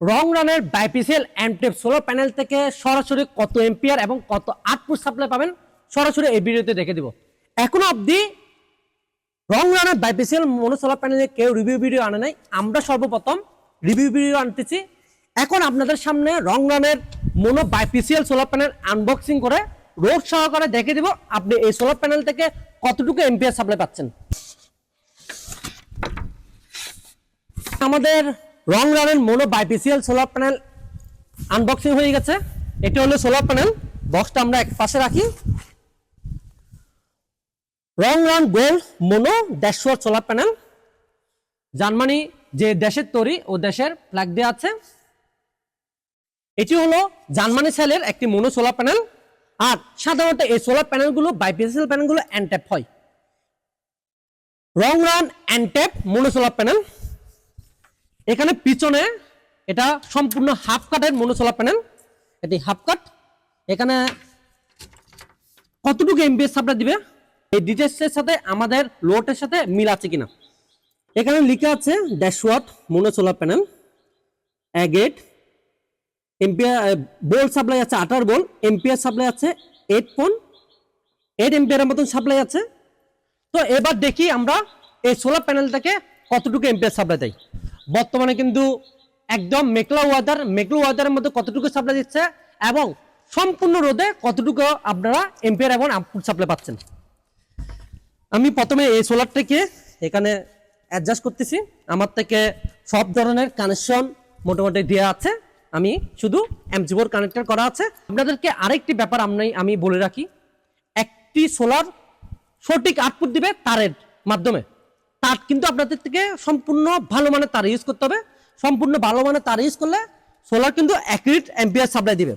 রং রানের বাইপিসিএল অ্যান্টেপ solar panel থেকে সরাসরি কত এম্পিয়ার এবং কত আউটপুট সাপ্লাই পাবেন, সরাসরি এই ভিডিওতে দেখে দিব। এখনও অবধি রং রানের বাইপিসিএল মনো সোলার প্যানেলে কেউ রিভিউ ভিডিও আনে নাই, আমরা সর্বপ্রথম রিভিউ ভিডিও আনতেছি। এখন আপনাদের সামনে রং রানের মনো বাইপিসিএল সোলার প্যানেল আনবক্সিং করে রোড সহকারে দেখে দিব, আপনি এই সোলার প্যানেল থেকে কতটুকু এম্পিয়ার সাপ্লাই পাচ্ছেন। আমাদের রং রানের মোনো বাইপিসিএল সোলার প্যানেল আনবক্সিং হয়ে গেছে। এটা হলো সোলার প্যানেল। বক্সটা আমরা এক পাশে রাখি। রং রান গোল্ড মোনো ড্যাশওয়ার সোলার প্যানেল। জার্মানি যে দেশের তৈরি, ও দেশের ফ্ল্যাগ দেওয়া আছে। এটি হলো জার্মানি সেলের একটি মোনো সোলার প্যানেল। আর সাধারণত এই সোলার প্যানেলগুলো, বাইপিসিএল প্যানেলগুলো অ্যান্ট্যাপ হয়। রং রান অ্যান্ট্যাপ মোনো সোলার প্যানেল। এখানে পিছনে এটা সম্পূর্ণ হাফ কাটের মনোসোলার প্যানেল এটি হাফ কাট এখানে কতটুকু এমবিএস সাপ্লাই দিবে? এই ডিটেলসের সাথে আমাদের লোডের সাথে মিল আছে কিনা? এখানে লেখা আছে ড্যাশওয়াট মনোসোলার প্যানেল অ্যাগেট এমপিআর বোল সাপ্লাই আছে আঠারো বোল এমপিআর সাপ্লাই আছে এইট পয়েন্ট এইট এমপিআরের মতন সাপ্লাই আছে। তো এবার দেখি আমরা এই সোলার প্যানেল থেকে কতটুকু এমপিআর সাপ্লাই দেয়। বর্তমানে কিন্তু একদম মেকলা ওয়াদার মেকলা ওয়াদারের মধ্যে কতটুকু সাপ্লাই দিচ্ছে এবং সম্পূর্ণ রোদে কতটুকু আপনারা এমপিআর এবং আউটপুট সাপ্লাই পাচ্ছেন? আমি প্রথমে এই সোলারটাকে এখানে অ্যাডজাস্ট করতেছি। আমার থেকে সব ধরনের কানেকশন মোটামুটি দেওয়া আছে। আমি শুধু এমজিবোর কানেক্টর করা আছে। আপনাদেরকে আরেকটি ব্যাপার আমি আমি বলে রাখি। একটি সোলার সঠিক আউটপুট দিবে তারের মাধ্যমে। তার কিন্তু আপনাদের থেকে সম্পূর্ণ ভালো মানের তার ইউজ করতে হবে। সম্পূর্ণ ভালো মানের তার ইউজ করলে সোলার কিন্তু অ্যাকুরেট এম্পিয়ার সাপ্লাই দিবে।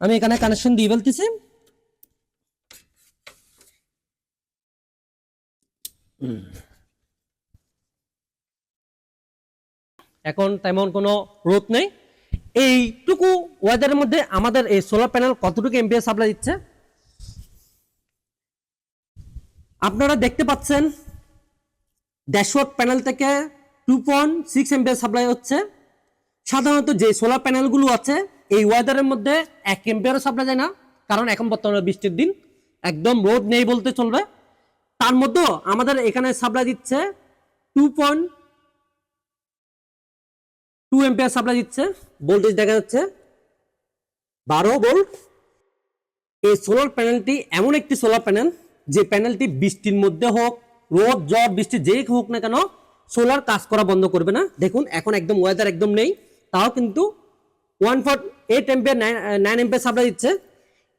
আমি এখানে কানেকশন দিয়ে ফেলতেছি এখন তেমন কোনো রোদ নেই। এইটুকু ওয়েদারের মধ্যে আমাদের এই সোলার প্যানেল কতটুকু এম্পিয়ার সাপ্লাই দিচ্ছে? আপনারা দেখতে পাচ্ছেন ড্যাশবোর্ড প্যানেল থেকে two point six ampere supply হচ্ছে। সাধারণত যে সোলার প্যানেলগুলো আছে, এই ওয়েদারের মধ্যে এক এম্পিয়ারও সাপ্লাই যায় না, কারণ এখন বর্তমানে বৃষ্টির দিন, একদম রোদ নেই বলতে চলবে। তার মধ্যেও আমাদের এখানে সাপ্লাই দিচ্ছে two point two ampere supply দিচ্ছে। ভোল্টেজ দেখা যাচ্ছে বারো ভোল্ট এই সোলার প্যানেলটি এমন একটি সোলার প্যানেল যে প্যানেলটি বৃষ্টির মধ্যে হোক রোদ, জ্বর, বৃষ্টি যেই হোক না কেন সোলার কাজ করা বন্ধ করবে না। দেখুন, এখন একদম ওয়েদার একদম নেই। তাও কিন্তু one four eight ampere nine ampere supply দিচ্ছে।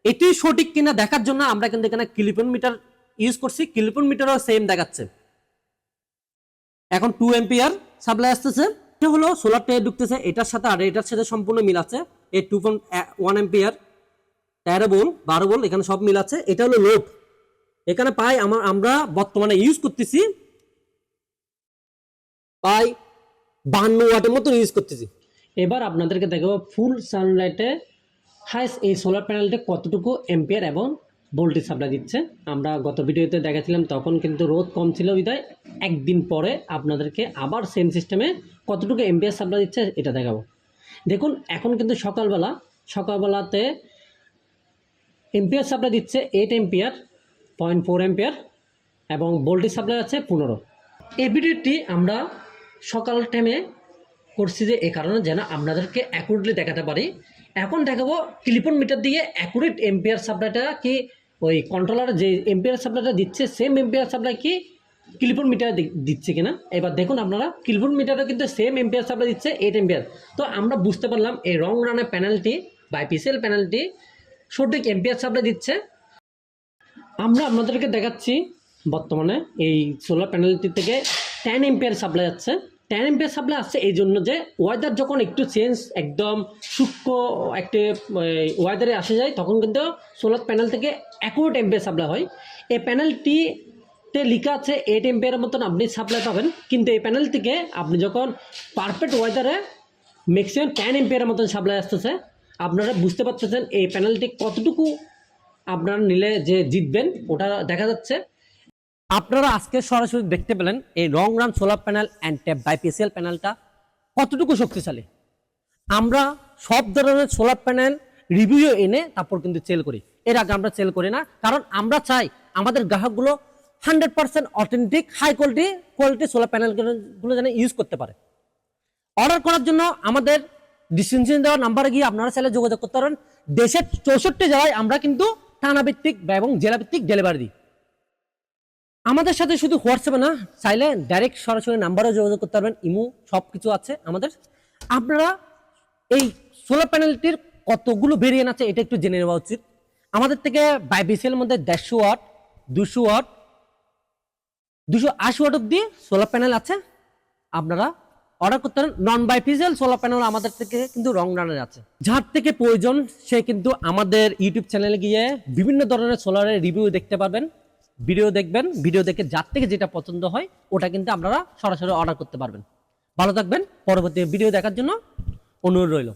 এটি সঠিক কিনা দেখার জন্য আমরা কিন্তু এখানে কিলিপন মিটার ইউজ করছি। কিলিপন মিটারও সেম দেখাচ্ছে। এখন টু এম্পিয়ার সাপ্লাই আসতেছে। এটা হলো সোলার টে ঢুকতেছে। এটার সাথে আর এটার সাথে সম্পূর্ণ মিল আছে। এই টু পয়েন্ট ওয়ান এম্পিয়ার তেরো বোল বারো বোল এখানে সব মিল আছে। এটা হলো লোড এখানে পাই আমার আমরা বর্তমানে ইউজ করতেছি পাই বান্ন ওয়াটের মতো ইউজ করতেছি। এবার আপনাদেরকে দেখাবো ফুল সানলাইটে হাইস্ট এই সোলার প্যানেলটা কতটুকু এম্পিয়ার এবং ভোল্টেজ সাপ্লাই দিচ্ছে। আমরা গত ভিডিওতে দেখাছিলাম, তখন কিন্তু রোদ কম ছিল বিদায় একদিন পরে আপনাদেরকে আবার সেম সিস্টেমে কতটুকু এম্পিয়ার সাপ্লাই দিচ্ছে এটা দেখাবো। দেখুন, এখন কিন্তু সকালবেলা, সকালবেলাতে এম্পিয়ার সাপ্লাই দিচ্ছে eight ampere point four ampere এবং ভোল্টেজ সাপ্লাই আছে পনেরো। এই ভিডিওটি আমরা সকাল টাইমে করছি যে এ কারণে যেন আপনাদেরকে অ্যাকুরেটলি দেখাতে পারি। এখন দেখাবো ক্লিপন মিটার দিয়ে অ্যাকুরেট এম্পিয়ার সাপ্লাইটা কি, ওই কন্ট্রোলার যে এম্পিয়ার সাপ্লাইটা দিচ্ছে সেম এম্পিয়ার সাপ্লাই কি ক্লিপন মিটার দিচ্ছে কিনা? এবার দেখুন আপনারা ক্লিপন মিটারও কিন্তু সেম এম্পিয়ার সাপ্লাই দিচ্ছে এইট এম্পিয়ার তো আমরা বুঝতে পারলাম এই রং রানের প্যানেলটি বাইপিসিএল প্যানেলটি সঠিক এম্পিয়ার সাপ্লাই দিচ্ছে। আমরা আপনাদেরকে দেখাচ্ছি বর্তমানে এই সোলার প্যানেলটি থেকে টেন এম্পিয়ার সাপ্লাই যাচ্ছে। টেন এম্পিয়ার সাপ্লাই আসছে এই জন্য যে ওয়েদার যখন একটু চেঞ্জ একদম সূক্ষ্ম একটি ওয়েদারে আসে যায়, তখন কিন্তু সোলার প্যানেল থেকে অ্যাকুরেট এম্পিয়ার সাপ্লাই হয়। এই প্যানেলটিতে লেখা আছে এইট এম্পিয়ারের মতন আপনি সাপ্লাই পাবেন। কিন্তু এই প্যানেল থেকে আপনি যখন পারফেক্ট ওয়েদারে ম্যাক্সিমাম টেন এম্পিয়ারের মতন সাপ্লাই আসতেছে, আপনারা বুঝতে পারতেছেন এই প্যানেলটি কতটুকু আপনারা নিলে যে জিতবেন, ওটা দেখা যাচ্ছে। আপনারা আজকে সরাসরি দেখতে পেলেন এই রং রান সোলার প্যানেল অ্যান্ড ট্যাপ বাইপিসিএল প্যানেলটা কতটুকু শক্তিশালী। আমরা সব ধরনের সোলার প্যানেল রিভিউ এনে তারপর কিন্তু সেল করি। এর আগে আমরা সেল করি না, কারণ আমরা চাই আমাদের গ্রাহকগুলো hundred percent authentic high quality quality solar প্যানেলগুলো যেন ইউজ করতে পারে। অর্ডার করার জন্য আমাদের ডিসক্রিপশন দেওয়া নাম্বারে গিয়ে আপনারা চাইলে যোগাযোগ করতে পারেন। দেশের চৌষট্টি জেলায় আমরা কিন্তু থানাভিত্তিক এবং জেলাভিত্তিক ডেলিভারি দিই। আমাদের সাথে শুধু হোয়াটসঅ্যাপে না চাইলে ডাইরেক্ট সরাসরি নাম্বারে যোগাযোগ করতে পারবেন, ইমো সব কিছু আছে আমাদের। আপনারা এই সোলার প্যানেলটির কতগুলো ভেরিয়েন্ট আছে এটা একটু জেনে নেওয়া উচিত। আমাদের থেকে বাইবিসিএল মধ্যে দেড়শো ওয়াট, দুশো ওয়াট, দুশো আশি ওয়াট অব্দি সোলার প্যানেল আছে। আপনারা অর্ডার করতে পারেন নন বাইফিজিয়াল সোলার প্যানেল আমাদের থেকে কিন্তু রং রানের আছে। যার থেকে প্রয়োজন, সে কিন্তু আমাদের ইউটিউব চ্যানেলে গিয়ে বিভিন্ন ধরনের সোলারের রিভিউ দেখতে পারবেন ভিডিও দেখবেন ভিডিও দেখে যার থেকে যেটা পছন্দ হয়, ওটা কিন্তু আপনারা সরাসরি অর্ডার করতে পারবেন। ভালো থাকবেন, পরবর্তী ভিডিও দেখার জন্য অনুরোধ রইল।